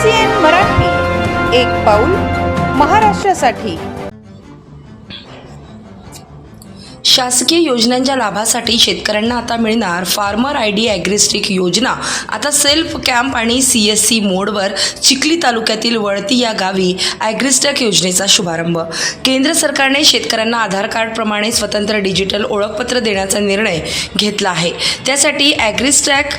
C Marathi एक पाऊल महाराष्ट्रासाठी. शासकीय योजनांच्या लाभासाठी शेतकऱ्यांना आता मिळणार फार्मर आय डी ॲग्रिस्टिक योजना. आता सेल्फ कॅम्प आणि सी एस सी मोडवर चिखली तालुक्यातील वळती या गावी ॲग्रिस्टॅक योजनेचा शुभारंभ. केंद्र सरकारने शेतकऱ्यांना आधार कार्डप्रमाणे स्वतंत्र डिजिटल ओळखपत्र देण्याचा निर्णय घेतला आहे. त्यासाठी ॲग्रिस्टॅक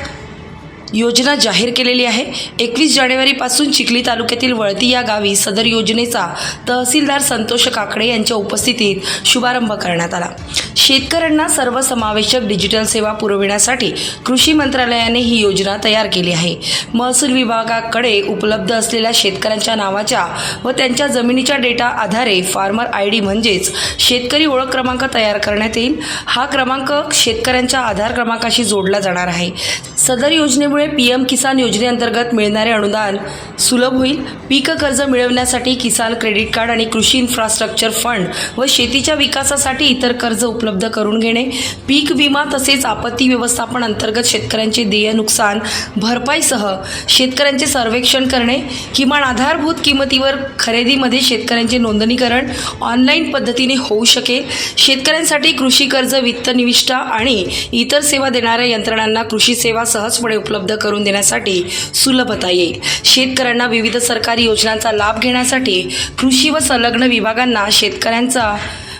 योजना जाहीर केलेली आहे. एकवीस जानेवारीपासून चिखली तालुक्यातील वळती या गावी सदर योजनेचा तहसीलदार संतोष काकडे यांच्या उपस्थितीत शुभारंभ करण्यात आला. शेतकऱ्यांना सर्वसमावेशक डिजिटल सेवा पुरविण्यासाठी कृषी मंत्रालयाने ही योजना तयार केली आहे. महसूल विभागाकडे उपलब्ध असलेल्या शेतकऱ्यांच्या नावाच्या व त्यांच्या जमिनीच्या डेटा आधारे फार्मर आय डी म्हणजेच शेतकरी ओळख क्रमांक तयार करण्यात येईल. हा क्रमांक शेतकऱ्यांच्या आधार क्रमांकाशी जोडला जाणार आहे. सदर योजनेमुळे पी एम किसान योजनेअंतर्गत मिळणारे अनुदान सुलभ होईल. पीक कर्ज मिळवण्यासाठी किसान क्रेडिट कार्ड आणि कृषी इन्फ्रास्ट्रक्चर फंड व शेतीच्या विकासासाठी इतर कर्ज उपलब्ध करून घेणे. पीक विमा तसेच आपत्ती व्यवस्थापन अंतर्गत शेतकऱ्यांचे देय नुकसान भरपाईसह शेतकऱ्यांचे सर्वेक्षण करणे. किमान आधारभूत किंमतीवर खरेदीमध्ये शेतकऱ्यांचे नोंदणीकरण ऑनलाईन पद्धतीने होऊ शकेल. शेतकऱ्यांसाठी कृषी कर्ज वित्त निविष्ठा आणि इतर सेवा देणाऱ्या यंत्रणांना कृषी सेवा सहजपणे उपलब्ध करून देण्यासाठी सुलभता येईल. शेतकऱ्यांना विविध सरकारी योजनांचा लाभ घेण्यासाठी कृषी व संलग्न विभागांना शेतकऱ्यांचा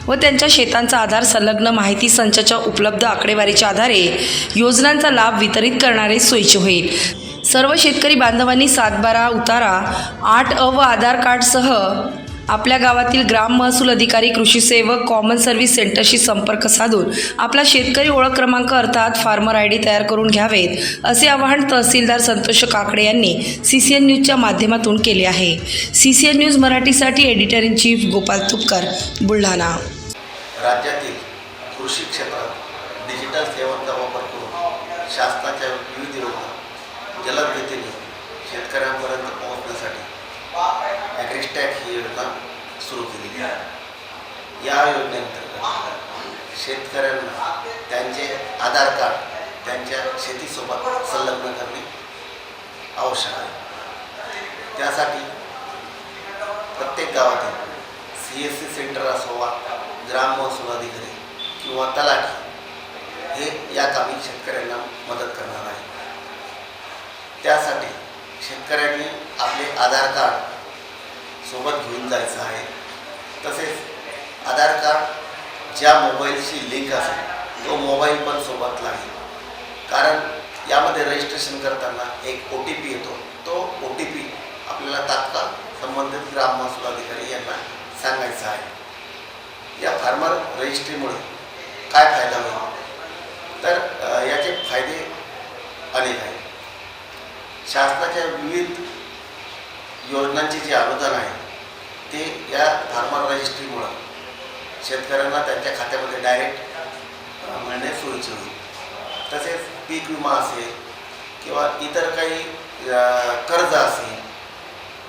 व त्यांच्या शेतांचा आधार संलग्न माहिती संचाच्या उपलब्ध आकडेवारीच्या आधारे योजनांचा लाभ वितरित करणारे सोयीचे होईल. सर्व शेतकरी बांधवांनी सातबारा उतारा आठ अ व आधार कार्डसह आपल्या गावातील ग्राम महसूल अधिकारी कृषी सेवक कॉमन सर्व्हिस सेंटरशी संपर्क साधून आपला शेतकरी ओळख क्रमांक अर्थात फार्मर आय डी तयार करून घ्यावेत असे आवाहन तहसीलदार संतोष काकडे यांनी सी सी एन न्यूजच्या माध्यमातून केले आहे. सी सी एन न्यूज मराठीसाठी editor in chief Gopal Tupkar Buldhana. राज्यातील कृषी क्षेत्रात डिजिटल सेवांचा वापर करून शासनाच्या विविध योजना जलद गतीने शेतकऱ्यांपर्यंत पोहोचण्यासाठी ॲग्रिस्टॅक ही योजना सुरू केलेली आहे या योजनेअंतर्गत शेतकऱ्यांना त्यांचे आधार कार्ड त्यांच्या शेतीसोबत संलग्न करणे आवश्यक आहे. त्यासाठी प्रत्येक गावातील सी एस सी सेंटर असो वा ग्राम महसूल अधिकारी किंवा तलाठी हे या कामी शेतकऱ्यांना मदत करणार आहे त्यासाठी शेतकऱ्यांनी आपले आधार कार्ड सोबत घेऊन जायचं आहे. तसेच आधार कार्ड ज्या मोबाईलशी लिंक असेल तो मोबाईल पण सोबत लागेल. कारण यामध्ये रजिस्ट्रेशन करताना एक ओ टी पी येतो. तो ओ टी पी आपल्याला तात्काळ संबंधित ग्राम महसूल अधिकारी यांना सांगायचा आहे. या फार्मर रजिस्ट्रीमुळे काय फायदा होईल? तर याचे फायदे अनेक आहेत. शासनाच्या विविध योजनांचे जे अनुदान आहे ते या फार्मर रजिस्ट्रीमुळं शेतकऱ्यांना त्यांच्या खात्यामध्ये डायरेक्ट मिळणे सोयीचे होईल. तसेच पीक विमा असेल किंवा इतर काही कर्ज असेल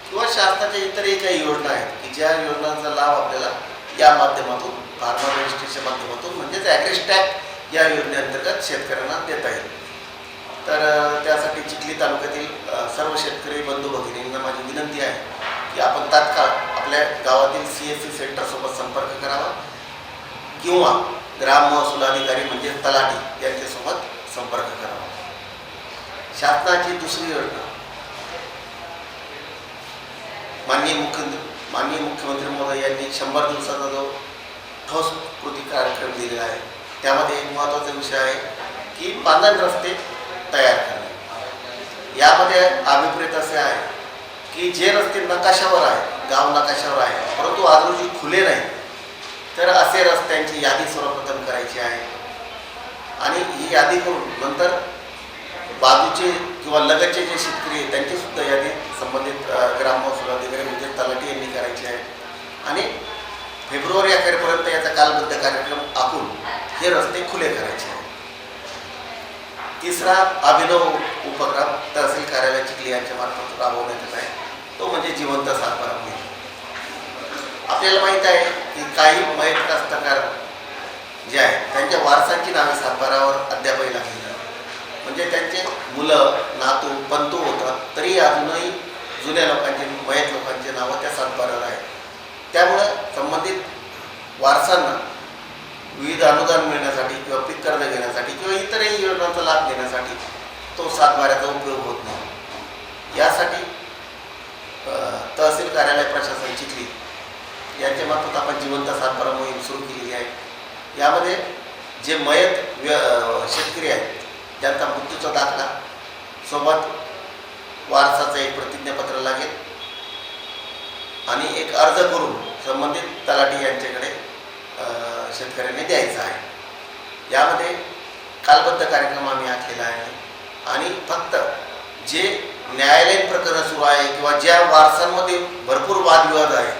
किंवा शासनाच्या इतरही काही योजना आहेत की ज्या योजनांचा लाभ आपल्याला या माध्यमातून फार्मर रजिस्ट्रीच्या माध्यमातून म्हणजेच ॲग्रिस्टॅक या योजनेअंतर्गत शेतकऱ्यांना देता येईल. तर त्यासाठी चिखली तालुक्यातील सर्व शेतकरी बंधू भगिनींना माझी विनंती आहे की आपण तात्काळ आपल्या गावातील सी एस सी सेंटरसोबत संपर्क करावा किंवा ग्राम महसूल अधिकारी म्हणजे तलाठी यांच्यासोबत संपर्क करावा. शासनाची दुसरी योजना. माननीय मुख्य माननीय मुख्यमंत्री महोदय यांनी शंभर दिवसाचा जो ठोस कृती कार्यक्रम दिलेला आहे त्यामध्ये एक महत्त्वाचा विषय आहे की पांदन रस्ते तयार करणे यामध्ये अभिप्रेत असे आहे की जे रस्ते नकाशावर आहे गाव नकाशावर आहे परंतु आजूजी खुले नाही तर असे रस्त्यांची यादी सर्वप्रथम करायची आहे. आणि ही यादी करून नंतर बाजूचे किंवा लगतचे जे शेतकरी आहेत त्यांची सुद्धा यादी संबंधित अ, अधिकारी म्हणजे तलाठी यांनी करायची आहे. आणि फेब्रुवारी अखेरपर्यंत याचा कालबद्ध कार्यक्रम आखून हे रस्ते खुले करायचे तिसरा अभिनव उपक्रम तहसील कार्यालय चिखली यांच्या मार्फत राबवण्यात येत आहे. तो म्हणजे जिवंत सातबारा मोहीम आपल्याला माहीत आहे की काही मयत कास्तकार जे आहेत त्यांच्या वारसांची नावे सातबारावर अद्यापही लागलेली म्हणजे त्यांचे मुलं नातू बंधू होतात तरी अजूनही जुन्या लोकांचे मयत लोकांचे नावं त्या सातबाराला आहेत. त्यामुळं संबंधित वारसांना विविध अनुदान मिळण्यास किंवा पीक कर्ज घेण्यासाठी किंवा इतरही योजनांचा लाभ घेण्यासाठी तो सातबाऱ्याचा उपयोग होत नाही. यासाठी तहसील कार्यालय प्रशासन चिखली यांच्या मार्फत आपण जिवंत सातबारा मोहीम सुरू केलेली आहे. यामध्ये जे मयत व्य शेतकरी आहेत त्यांचा मृत्यूचा दाखला सोबत वारसाचं एक प्रतिज्ञापत्र लागेल आणि एक अर्ज करून संबंधित तलाठी यांच्याकडे शेतकऱ्यांनी द्यायचा आहे. यामध्ये कालबद्ध कार्यक्रम आम्ही आखलेला आहे. आणि फक्त जे न्यायालयीन प्रकरण सुरू आहे किंवा ज्या वारसांमध्ये भरपूर वादविवाद आहे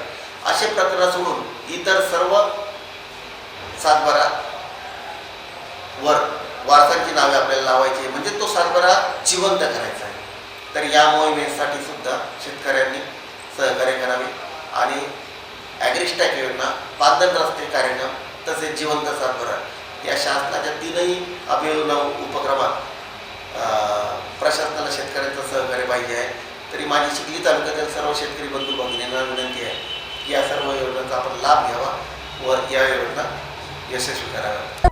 असे प्रकरण सोडून इतर सर्व सातबारा वर वारसांची नावे आपल्याला लावायची म्हणजे तो सातबारा जिवंत करायचा आहे. तर या मोहिमेसाठी सुद्धा शेतकऱ्यांनी सहकार्य करावे आणि ॲग्रिस्टॅक योजना पादन रस्ते कार्यक्रम तसेच जिवंत सातबारा या शासनाच्या तीनही अभिनव उपक्रमात प्रशासनाला शेतकऱ्यांचं सहकार्य पाहिजे आहे. तरी माझी चिखली तालुक्यातील सर्व शेतकरी बंधू भगिनींना विनंती आहे की या सर्व योजनांचा आपण लाभ घ्यावा व या योजना यशस्वी कराव्या